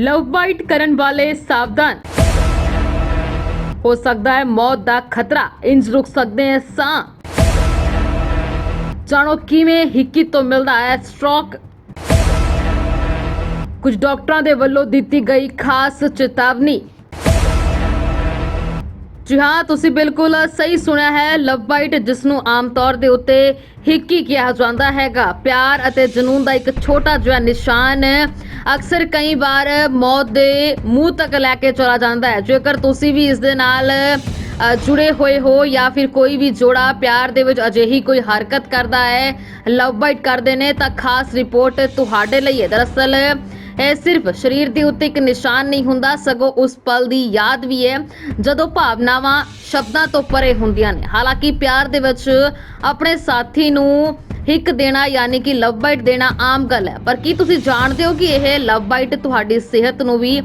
ਲਵ bite ਕਰਨ ਵਾਲੇ ਸਾਵਧਾਨ। ਹੋ ਸਕਦਾ ਹੈ ਮੌਤ ਦਾ ਖਤਰਾ। ਇੰਜ ਰੁਕ ਸਕਦੇ ਹੈ ਸਾਹ। ਜਾਣੋ ਕਿਵੇਂ ਹਿੱਕੀ ਤੋਂ ਮਿਲਦਾ ਹੈ ਸਟ੍ਰੋਕ। ਕੁਝ ਡਾਕਟਰਾਂ ਦੇ ਵੱਲੋਂ ਦਿੱਤੀ ਗਈ ਖਾਸ ਚੇਤਾਵਨੀ। ਜੀ ਹਾਂ, ਤੁਸੀਂ ਬਿਲਕੁਲ ਸਹੀ ਸੁਣਿਆ ਹੈ। ਲਵ ਬਾਈਟ ਜਿਸ ਨੂੰ ਆਮ ਤੌਰ ਦੇ ਉੱਤੇ ਹਿੱਕੀ ਕਿਹਾ ਜਾਂਦਾ ਹੈਗਾ। ਪਿਆਰ ਅਤੇ ਜਨੂਨ ਦਾ ਇੱਕ ਛੋਟਾ ਜਿਹਾ ਨਿਸ਼ਾਨ ਅਕਸਰ ਕਈ ਵਾਰ ਮੌਤ ਦੇ ਮੂੰਹ ਤੱਕ ਲੈ ਕੇ ਚਲਾ ਜਾਂਦਾ ਹੈ। ਜੇਕਰ ਤੁਸੀਂ ਵੀ ਇਸ ਦੇ ਨਾਲ ਜੁੜੇ ਹੋਏ ਹੋ ਜਾਂ ਫਿਰ ਕੋਈ ਵੀ ਜੋੜਾ ਪਿਆਰ ਦੇ ਵਿੱਚ ਅਜਿਹੀ ਕੋਈ ਹਰਕਤ ਕਰਦਾ ਹੈ ਲਵ ਬਾਈਟ ਕਰਦੇ ਨੇ, ਤਾਂ ਖਾਸ ਰਿਪੋਰਟ ਤੁਹਾਡੇ ਲਈ ਹੈ। ਦਰਅਸਲ ਇਹ ਸਿਰਫ ਸਰੀਰ ਦੇ ਉੱਤੇ ਇੱਕ ਨਿਸ਼ਾਨ ਨਹੀਂ ਹੁੰਦਾ, ਸਗੋਂ ਉਸ ਪਲ ਦੀ ਯਾਦ ਵੀ ਹੈ, ਜਦੋਂ ਭਾਵਨਾਵਾਂ ਸ਼ਬਦਾਂ ਤੋਂ ਪਰੇ ਹੁੰਦੀਆਂ ਨੇ। ਹਾਲਾਂਕਿ ਪਿਆਰ ਦੇ ਵਿੱਚ ਆਪਣੇ ਸਾਥੀ ਨੂੰ ਹਿੱਕ ਦੇਣਾ ਯਾਨੀ ਕਿ ਲਵ ਬਾਈਟ ਦੇਣਾ ਆਮ ਗੱਲ ਹੈ। ਪਰ ਕੀ ਤੁਸੀਂ ਜਾਣਦੇ ਹੋ ਕਿ ਇਹ ਲਵ ਬਾਈਟ ਤੁਹਾਡੀ ਸਿਹਤ ਨੂੰ ਵੀ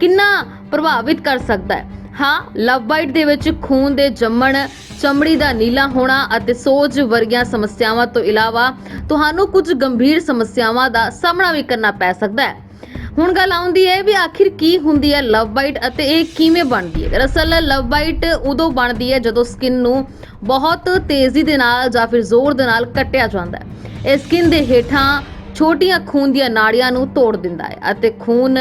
ਕਿੰਨਾ ਪ੍ਰਭਾਵਿਤ ਕਰ ਸਕਦਾ ਹੈ? ਹਾਂ ਲਵ ਬਾਈਟ ਦੇ ਵਿੱਚ ਖੂਨ ਦੇ ਜੰਮਣ, ਚਮੜੀ ਦਾ ਨੀਲਾ ਹੋਣਾ ਅਤੇ ਸੋਜ ਵਰਗੀਆਂ ਸਮੱਸਿਆਵਾਂ ਤੋਂ ਇਲਾਵਾ ਤੁਹਾਨੂੰ ਕੁਝ ਗੰਭੀਰ ਸਮੱਸਿਆਵਾਂ ਦਾ ਸਾਹਮਣਾ ਵੀ ਕਰਨਾ ਪੈ ਸਕਦਾ ਹੈ। ਹੁਣ ਗੱਲ ਆਉਂਦੀ ਹੈ ਵੀ ਆਖਿਰ ਕੀ ਹੁੰਦੀ ਹੈ ਲਵ ਬਾਈਟ ਅਤੇ ਇਹ ਕਿਵੇਂ ਬਣਦੀ ਹੈ? ਦਰਅਸਲ ਲਵ ਬਾਈਟ ਉਦੋਂ ਬਣਦੀ ਹੈ ਜਦੋਂ ਸਕਿਨ ਨੂੰ ਬਹੁਤ ਤੇਜ਼ੀ ਦੇ ਨਾਲ ਜਾਂ ਫਿਰ ਜ਼ੋਰ ਦੇ ਨਾਲ ਕੱਟਿਆ ਜਾਂਦਾ ਹੈ। ਇਹ ਸਕਿਨ ਦੇ ਹੇਠਾਂ ਛੋਟੀਆਂ ਖੂਨ ਦੀਆਂ ਨਾੜੀਆਂ ਨੂੰ ਤੋੜ ਦਿੰਦਾ ਹੈ ਅਤੇ ਖੂਨ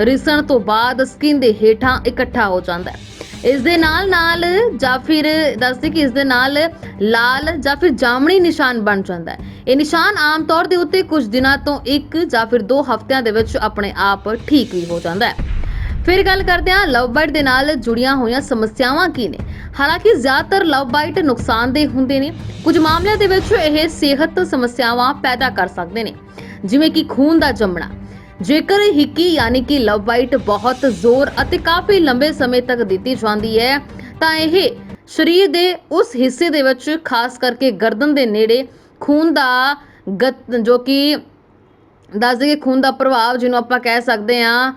ਰਿਸਣ ਤੋਂ ਬਾਅਦ ਸਕਿਨ ਦੇ ਹੇਠਾਂ ਇਕੱਠਾ ਹੋ ਜਾਂਦਾ ਹੈ। ਇਸ ਦੇ ਨਾਲ ਨਾਲ ਜਾਂ ਫਿਰ ਦੱਸਦੇ ਕਿ ਇਸ ਦੇ ਨਾਲ ਲਾਲ ਜਾਂ ਫਿਰ ਜਾਮਣੀ ਨਿਸ਼ਾਨ ਬਣ ਜਾਂਦਾ ਹੈ। ਇਹ ਨਿਸ਼ਾਨ ਆਮ ਤੌਰ ਦੇ ਉੱਤੇ ਕੁਝ ਦਿਨਾਂ ਤੋਂ ਇੱਕ ਜਾਂ ਫਿਰ ਦੋ ਹਫ਼ਤਿਆਂ ਦੇ ਵਿੱਚ ਆਪਣੇ ਆਪ ਠੀਕ ਵੀ ਹੋ ਜਾਂਦਾ ਹੈ। ਫਿਰ ਗੱਲ ਕਰਦੇ ਹਾਂ ਲਵ ਬਾਈਟ ਦੇ ਨਾਲ ਜੁੜੀਆਂ ਹੋਈਆਂ ਸਮੱਸਿਆਵਾਂ ਕੀ ਨੇ। ਹਾਲਾਂਕਿ ਜ਼ਿਆਦਾਤਰ ਲਵ ਬਾਈਟ ਨੁਕਸਾਨਦੇਹ ਹੁੰਦੇ ਨੇ। ਕੁਝ ਮਾਮਲਿਆਂ ਦੇ ਵਿੱਚ ਇਹ ਸਿਹਤ ਸਮੱਸਿਆਵਾਂ ਪੈਦਾ ਕਰ ਸਕਦੇ ਨੇ, ਜਿਵੇਂ ਕਿ ਖੂਨ ਦਾ ਜੰਮਣਾ। ਜੇਕਰ ਹਿੱਕੀ ਯਾਨੀ ਕਿ ਲਵ ਬਾਈਟ ਬਹੁਤ ਜ਼ੋਰ ਅਤੇ ਕਾਫੀ ਲੰਬੇ ਸਮੇਂ ਤੱਕ ਦਿੱਤੀ ਜਾਂਦੀ ਹੈ, ਤਾਂ ਇਹ ਸਰੀਰ ਦੇ ਉਸ ਹਿੱਸੇ ਦੇ ਵਿੱਚ ਖਾਸ ਕਰਕੇ ਗਰਦਨ ਦੇ ਨੇੜੇ ਖੂਨ ਦਾ ਗਤ ਜੋ ਕਿ ਦੱਸ ਦਈਏ ਖੂਨ ਦਾ ਪ੍ਰਭਾਵ ਜਿਹਨੂੰ ਆਪਾਂ ਕਹਿ ਸਕਦੇ ਹਾਂ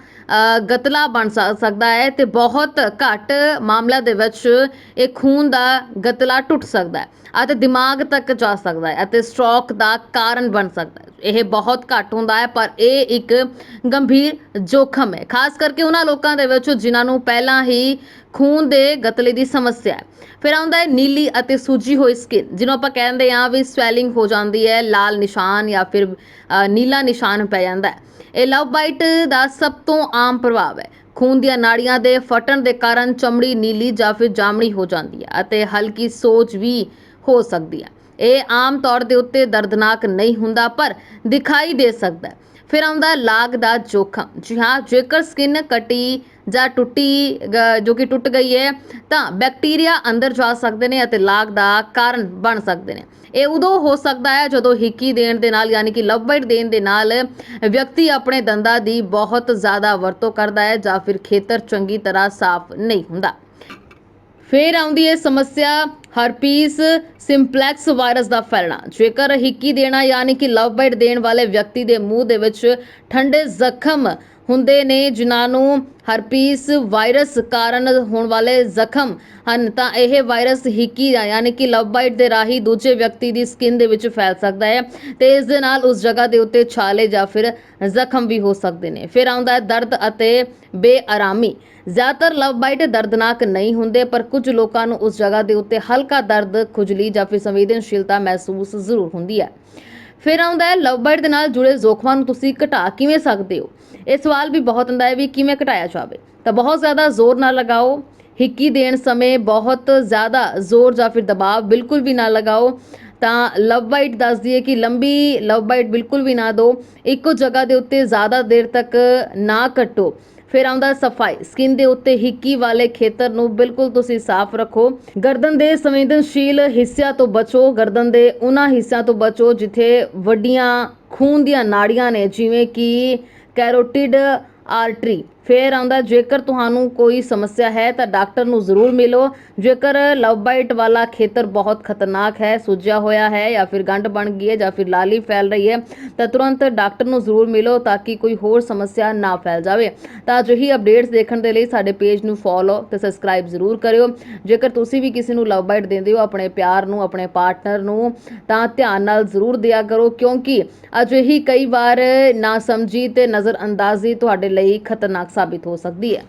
ਗਤਲਾ ਬਣ ਸਕ- ਸਕਦਾ ਹੈ ਤੇ ਬਹੁਤ ਘੱਟ ਮਾਮਲਿਆਂ ਦੇ ਵਿੱਚ ਇਹ ਖੂਨ ਦਾ ਗਤਲਾ ਟੁੱਟ ਸਕਦਾ ਹੈ ਅਤੇ ਦਿਮਾਗ ਤੱਕ ਜਾ ਸਕਦਾ ਹੈ ਅਤੇ ਸਟ੍ਰੋਕ ਦਾ ਕਾਰਨ ਬਣ ਸਕਦਾ ਹੈ। ਇਹ ਬਹੁਤ ਘੱਟ ਹੁੰਦਾ ਹੈ, ਪਰ ਇਹ ਇੱਕ ਗੰਭੀਰ ਜੋਖਮ ਹੈ। ਖਾਸ ਕਰਕੇ ਉਹਨਾਂ ਲੋਕਾਂ ਦੇ ਵਿੱਚ ਜਿਨ੍ਹਾਂ ਨੂੰ ਪਹਿਲਾਂ ਹੀ ਖੂਨ ਦੇ ਗਤਲੇ ਦੀ ਸਮੱਸਿਆ ਫਿਰ ਆਉਂਦਾ ਹੈ ਨੀਲੀ ਅਤੇ ਸੂਜੀ ਹੋਈ ਸਕਿਨ ਜਿਹਨੂੰ ਆਪਾਂ ਕਹਿੰਦੇ ਆ ਵੀ ਸਵੈਲਿੰਗ ਹੋ ਜਾਂਦੀ ਹੈ, ਲਾਲ ਨਿਸ਼ਾਨ ਜਾਂ ਫਿਰ ਨੀਲਾ ਨਿਸ਼ਾਨ ਪੈ ਜਾਂਦਾ ਹੈ। ਇਹ ਲਵ ਬਾਈਟ ਦਾ ਸਭ ਤੋਂ ਆਮ ਪ੍ਰਭਾਵ ਹੈ। ਖੂਨ ਦੀਆਂ ਨਾੜੀਆਂ ਦੇ ਫਟਣ ਦੇ ਕਾਰਨ ਚਮੜੀ ਨੀਲੀ ਜਾਂ ਫਿਰ ਜਾਮਣੀ ਹੋ ਜਾਂਦੀ ਹੈ ਅਤੇ ਹਲਕੀ ਸੋਜ ਵੀ ਹੋ ਸਕਦੀ ਹੈ। ਇਹ ਆਮ ਤੌਰ ਦੇ ਉੱਤੇ ਦਰਦਨਾਕ ਨਹੀਂ ਹੁੰਦਾ, ਪਰ ਦਿਖਾਈ ਦੇ ਸਕਦਾ ਹੈ। ਫਿਰ ਆਉਂਦਾ ਲਾਗ ਦਾ ਜੋਖਮ। ਜੀ ਹਾਂ, ਜੇਕਰ ਸਕਿਨ ਕਟੀ ਜਾਂ ਟੁੱਟੀ ਜੋ ਕਿ ਟੁੱਟ ਗਈ ਹੈ, ਤਾਂ ਬੈਕਟੀਰੀਆ ਅੰਦਰ ਜਾ ਸਕਦੇ ਨੇ ਅਤੇ ਲਾਗ ਦਾ ਕਾਰਨ ਬਣ ਸਕਦੇ ਨੇ। ਇਹ ਉਦੋਂ ਹੋ ਸਕਦਾ ਹੈ ਜਦੋਂ ਹਿੱਕੀ ਦੇਣ ਦੇ ਨਾਲ, ਯਾਨੀ ਕਿ ਲਵ ਬਾਈਟ ਦੇਣ ਦੇ ਨਾਲ, ਵਿਅਕਤੀ ਆਪਣੇ ਦੰਦਾਂ ਦੀ ਬਹੁਤ ਜ਼ਿਆਦਾ ਵਰਤੋਂ ਕਰਦਾ ਹੈ ਜਾਂ ਫਿਰ ਖੇਤਰ ਚੰਗੀ ਤਰ੍ਹਾਂ ਸਾਫ਼ ਨਹੀਂ ਹੁੰਦਾ। ਫੇਰ ਆਉਂਦੀ ਹੈ ਸਮੱਸਿਆ ਹਰਪੀਸ ਸਿੰਪਲੈਕਸ ਵਾਇਰਸ ਦਾ ਫੈਲਣਾ। ਜੇਕਰ ਹਿੱਕੀ ਦੇਣਾ ਯਾਨੀ ਕਿ ਲਵ ਬਾਈਟ ਦੇਣ ਵਾਲੇ ਵਿਅਕਤੀ ਦੇ ਮੂੰਹ ਦੇ ਵਿੱਚ ਠੰਡੇ ਜ਼ਖਮ ਹੁੰਦੇ ਨੇ, ਜਿਨ੍ਹਾਂ ਨੂੰ ਹਰਪੀਸ ਵਾਇਰਸ ਕਾਰਨ ਹੋਣ ਵਾਲੇ ਜ਼ਖਮ ਹਨ, ਤਾਂ ਇਹ ਵਾਇਰਸ ਹਿੱਕੀ ਦਾ ਯਾਨੀ ਕਿ ਲਵ ਬਾਈਟ ਦੇ ਰਾਹੀਂ ਦੂਜੇ ਵਿਅਕਤੀ ਦੀ ਸਕਿਨ ਦੇ ਵਿੱਚ ਫੈਲ ਸਕਦਾ ਹੈ ਤੇ ਇਸ ਦੇ ਨਾਲ ਉਸ ਜਗ੍ਹਾ ਦੇ ਉੱਤੇ ਛਾਲੇ ਜਾਂ ਫਿਰ ਜ਼ਖਮ ਵੀ ਹੋ ਸਕਦੇ ਨੇ। ਫਿਰ ਆਉਂਦਾ ਹੈ ਦਰਦ ਅਤੇ ਬੇਆਰਾਮੀ। ਜ਼ਿਆਦਾਤਰ ਲਵ ਬਾਈਟ ਦਰਦਨਾਕ ਨਹੀਂ ਹੁੰਦੇ, ਪਰ ਕੁਝ ਲੋਕਾਂ ਨੂੰ ਉਸ ਜਗ੍ਹਾ ਦੇ ਉੱਤੇ ਹਲਕਾ ਦਰਦ, ਖੁਜਲੀ ਜਾਂ ਫਿਰ ਸੰਵੇਦਨਸ਼ੀਲਤਾ ਮਹਿਸੂਸ ਜ਼ਰੂਰ ਹੁੰਦੀ ਹੈ। ਫਿਰ ਆਉਂਦਾ ਹੈ, ਲਵ ਬਾਈਟ ਦੇ ਨਾਲ ਜੁੜੇ ਜ਼ੋਖਮਾਂ ਨੂੰ ਤੁਸੀਂ ਘਟਾ ਕਿਵੇਂ ਸਕਦੇ ਹੋ? ਇਹ ਸਵਾਲ ਵੀ ਬਹੁਤ ਹੁੰਦਾ ਹੈ ਵੀ ਕਿਵੇਂ ਘਟਾਇਆ ਜਾਵੇ। ਤਾਂ ਬਹੁਤ ਜ਼ਿਆਦਾ ਜ਼ੋਰ ਨਾ ਲਗਾਓ, ਹਿੱਕੀ ਦੇਣ ਸਮੇਂ ਬਹੁਤ ਜ਼ਿਆਦਾ ਜ਼ੋਰ ਜਾਂ ਫਿਰ ਦਬਾਅ ਬਿਲਕੁਲ ਵੀ ਨਾ ਲਗਾਓ। ਤਾਂ ਲਵ ਬਾਈਟ ਦੱਸਦੀ ਹੈ ਕਿ ਲੰਬੀ ਲਵ ਬਾਈਟ ਬਿਲਕੁਲ ਵੀ ਨਾ ਦਿਓ ਇੱਕੋ ਜਗ੍ਹਾ ਦੇ ਉੱਤੇ ਜ਼ਿਆਦਾ ਦੇਰ ਤੱਕ ਨਾ ਕੱਟੋ। ਫਿਰ ਆਉਂਦਾ ਸਫ਼ਾਈ ਸਕਿਨ ਦੇ ਉੱਤੇ ਹਿੱਕੀ ਵਾਲੇ ਖੇਤਰ ਨੂੰ ਬਿਲਕੁਲ ਤੁਸੀਂ ਸਾਫ਼ ਰੱਖੋ। ਗਰਦਨ ਦੇ ਸੰਵੇਦਨਸ਼ੀਲ ਹਿੱਸਿਆਂ ਤੋਂ ਬਚੋ, ਗਰਦਨ ਦੇ ਉਹਨਾਂ ਹਿੱਸਿਆਂ ਤੋਂ ਬਚੋ ਜਿੱਥੇ ਵੱਡੀਆਂ ਖੂਨ ਦੀਆਂ ਨਾੜੀਆਂ ਨੇ, ਜਿਵੇਂ ਕਿ ਕੈਰੋਟਿਡ ਆਰਟਰੀ ਫੇਰ ਆਉਂਦਾ, ਜੇਕਰ ਤੁਹਾਨੂੰ ਕੋਈ ਸਮੱਸਿਆ ਹੈ ਤਾਂ ਡਾਕਟਰ ਨੂੰ ਜ਼ਰੂਰ ਮਿਲੋ। ਜੇਕਰ ਲਵ ਬਾਈਟ ਵਾਲਾ ਖੇਤਰ ਬਹੁਤ ਖਤਰਨਾਕ ਹੈ, ਸੁੱਜਿਆ ਹੋਇਆ ਹੈ ਜਾਂ ਫਿਰ ਗੰਢ ਬਣ ਗਈ ਹੈ ਜਾਂ ਫਿਰ ਲਾਲੀ ਫੈਲ ਰਹੀ ਹੈ, ਤਾਂ ਤੁਰੰਤ ਡਾਕਟਰ ਨੂੰ ਜ਼ਰੂਰ ਮਿਲੋ ਤਾਂ ਕਿ ਕੋਈ ਹੋਰ ਸਮੱਸਿਆ ਨਾ ਫੈਲ ਜਾਵੇ। ਤਾਂ ਅਜਿਹੀ ਅਪਡੇਟਸ ਦੇਖਣ ਦੇ ਲਈ ਸਾਡੇ ਪੇਜ ਨੂੰ ਫੋਲੋ ਤੇ ਸਬਸਕ੍ਰਾਈਬ ਜ਼ਰੂਰ ਕਰਿਓ। ਜੇਕਰ ਤੁਸੀਂ ਵੀ ਕਿਸੇ ਨੂੰ ਲਵ ਬਾਈਟ ਦਿੰਦੇ ਹੋ, ਆਪਣੇ ਪਿਆਰ ਨੂੰ, ਆਪਣੇ ਪਾਰਟਨਰ ਨੂੰ, ਤਾਂ ਧਿਆਨ ਨਾਲ ਜ਼ਰੂਰ ਦਿਆ ਕਰੋ, ਕਿਉਂਕਿ ਅਜਿਹੀ ਕਈ ਵਾਰ ਨਾ ਸਮਝੀ ਤੇ ਨਜ਼ਰ ਅੰਦਾਜ਼ੀ ਤੁਹਾਡੇ ਲਈ ਲਈ ਖਤਰਨਾਕ ਸਾਬਿਤ ਹੋ ਸਕਦੀ ਹੈ।